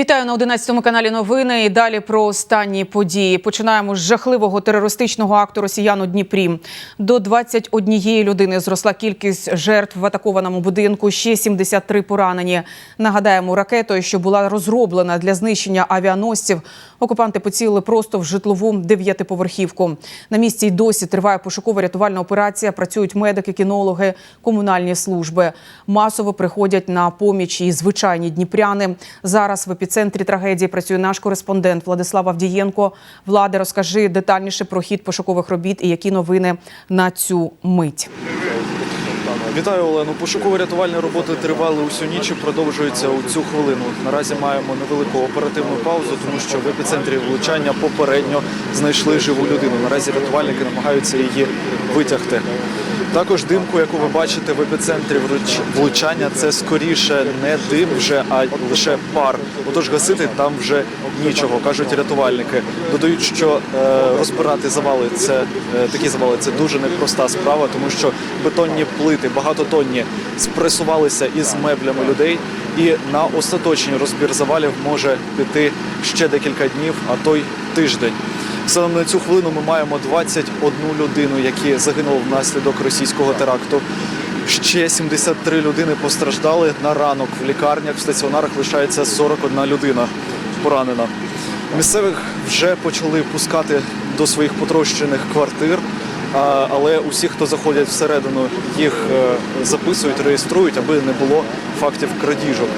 Вітаю на 11 каналі новини. І далі про останні події. Починаємо з жахливого терористичного акту росіян у Дніпрі. До 21 людини зросла кількість жертв в атакованому будинку. Ще 73 поранені. Нагадаємо, ракетою, що була розроблена для знищення авіаносців, окупанти поцілили просто в житлову дев'ятиповерхівку. На місці й досі триває пошуково-рятувальна операція. Працюють медики, кінологи, комунальні служби. Масово приходять на поміч і звичайні дніпряни. Зараз в епіцентрі трагедії працює наш кореспондент Владислав Авдієнко. Влади, розкажи детальніше про хід пошукових робіт і які новини на цю мить. Вітаю, Олену. Пошуково-рятувальні роботи тривали усю ніч і продовжуються у цю хвилину. Наразі маємо невелику оперативну паузу, тому що в епіцентрі влучання попередньо знайшли живу людину. Наразі рятувальники намагаються її витягти. Також димку, яку ви бачите в епіцентрі влучання, це скоріше не дим вже, а лише пар. Отож гасити там вже нічого, кажуть рятувальники. Додають, що е, розбирати завали це е, такі завали це дуже непроста справа, тому що бетонні плити багатотонні спресувалися із меблями людей, і на остаточний розбір завалів може піти ще декілька днів, а то й тиждень. Саме на цю хвилину ми маємо 21 людину, які загинули внаслідок російського теракту. Ще 73 людини постраждали на ранок в лікарнях. В стаціонарах лишається 41 людина поранена. Місцевих вже почали пускати до своїх потрощених квартир. Але усі, хто заходять всередину, їх е, записують, реєструють, аби не було фактів крадіжок.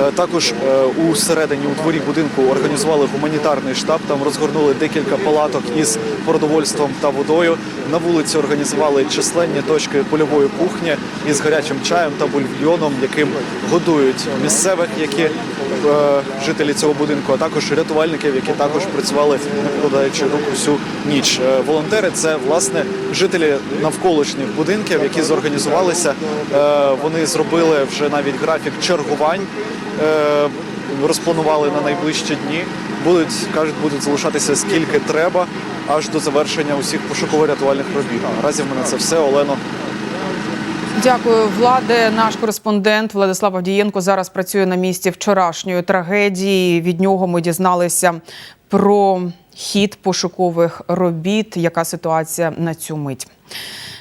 Е, Також е, у середині у дворі будинку організували гуманітарний штаб. Там розгорнули декілька палаток із продовольством та водою. На вулиці організували численні точки польової кухні із гарячим чаєм та бульйоном, яким годують місцевих, які е, жителі цього будинку, а також рятувальників, які також працювали, не покладаючи рук усю ніч. Волонтери це власне жителі навколишніх будинків, які зорганізувалися. Вони зробили вже навіть графік чергувань. Е, Розпланували на найближчі дні. Будуть кажуть, будуть залишатися скільки треба, аж до завершення усіх пошуково-рятувальних робіт. Наразі в мене це все. Олено. Дякую, владе. Наш кореспондент Владислав Авдієнко зараз працює на місці вчорашньої трагедії. Від нього ми дізналися про хід пошукових робіт. Яка ситуація на цю мить?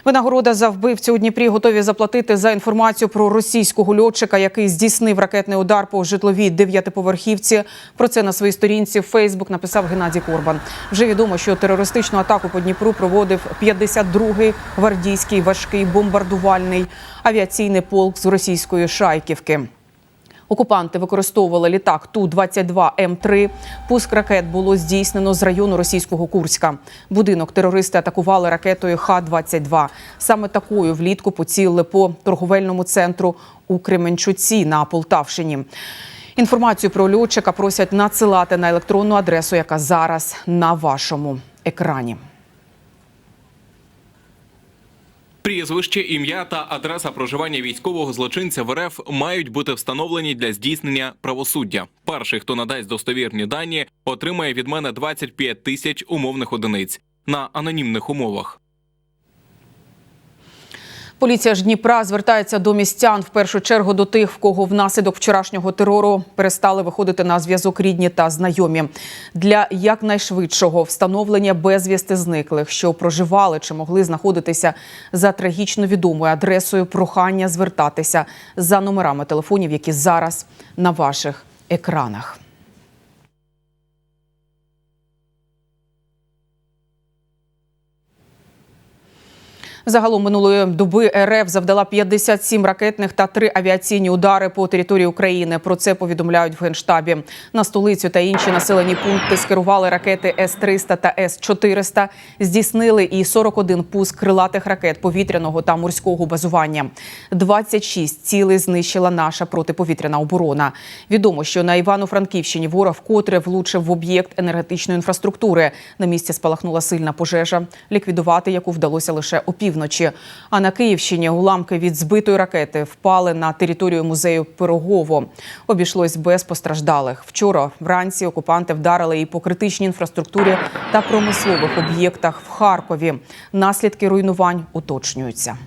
Винагорода за вбивцю у Дніпрі готові заплатити за інформацію про російського льотчика, який здійснив ракетний удар по житловій дев'ятиповерхівці. Про це на своїй сторінці в Фейсбук написав Геннадій Корбан. Вже відомо, що терористичну атаку по Дніпру проводив 52-й гвардійський важкий бомбардувальний авіаційний полк з російської Шайківки. Окупанти використовували літак Ту-22 М3. Пуск ракет було здійснено з району російського Курська. Будинок терористи атакували ракетою Х-22. Саме такою влітку поцілили по торговельному центру у Кременчуці на Полтавщині. Інформацію про льотчика просять надсилати на електронну адресу, яка зараз на вашому екрані. Прізвище, ім'я та адреса проживання військового злочинця в РФ мають бути встановлені для здійснення правосуддя. Перший, хто надасть достовірні дані, отримає від мене 25 тисяч умовних одиниць на анонімних умовах. Поліція ж Дніпра звертається до містян в першу чергу до тих, в кого внаслідок вчорашнього терору перестали виходити на зв'язок рідні та знайомі для якнайшвидшого встановлення безвісти зниклих, що проживали чи могли знаходитися за трагічно відомою адресою. Прохання звертатися за номерами телефонів, які зараз на ваших екранах. Загалом минулої доби РФ завдала 57 ракетних та 3 авіаційні удари по території України. Про це повідомляють в генштабі. На столицю та інші населені пункти скерували ракети С-300 та С-400. Здійснили і 41 пуск крилатих ракет повітряного та морського базування. 26 цілей знищила наша протиповітряна оборона. Відомо, що на Івано-Франківщині ворог вкотре влучив в об'єкт енергетичної інфраструктури. На місці спалахнула сильна пожежа, ліквідувати яку вдалося лише опівночі. А на Київщині уламки від збитої ракети впали на територію музею Пирогово. Обійшлось без постраждалих. Вчора вранці окупанти вдарили і по критичній інфраструктурі та промислових об'єктах в Харкові. Наслідки руйнувань уточнюються.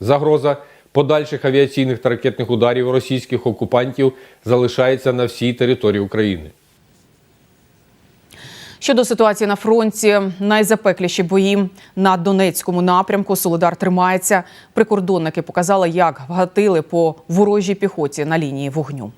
Загроза подальших авіаційних та ракетних ударів російських окупантів залишається на всій території України. Щодо ситуації на фронті, найзапекліші бої на Донецькому напрямку. Солидар тримається. Прикордонники показали, як вгатили по ворожій піхоті на лінії вогню.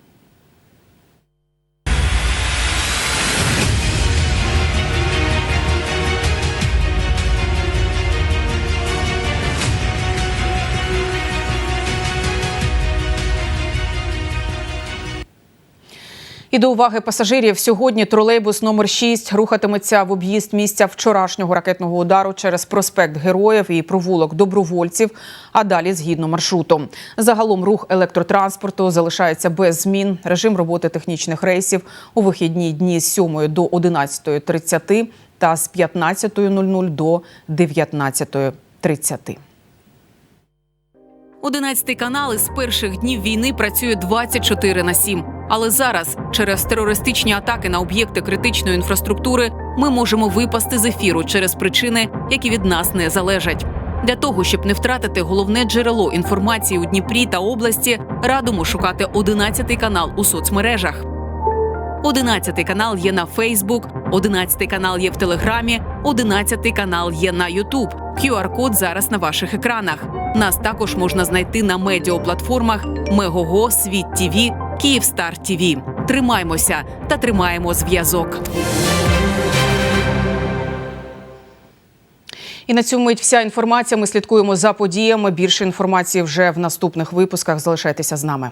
І до уваги пасажирів сьогодні тролейбус номер 6 рухатиметься в об'їзд місця вчорашнього ракетного удару через проспект Героїв і провулок добровольців. А далі згідно маршруту. Загалом рух електротранспорту залишається без змін. Режим роботи технічних рейсів у вихідні дні з 7 до 11.30 та з 15.00 до 19.30. 11 канал із перших днів війни працює 24 на 7. Але зараз, через терористичні атаки на об'єкти критичної інфраструктури, ми можемо випасти з ефіру через причини, які від нас не залежать. Для того щоб не втратити головне джерело інформації у Дніпрі та області, радимо шукати 11 канал у соцмережах. 11 канал є на Фейсбук, 11 канал є в Телеграмі, 11 канал є на Ютуб. QR-код зараз на ваших екранах. Нас також можна знайти на медіаплатформах Мегого, Світ ТІВІ, Київстар ТІВІ. Тримаймося та тримаємо зв'язок. І на цьому мить вся інформація. Ми слідкуємо за подіями. Більше інформації вже в наступних випусках. Залишайтеся з нами.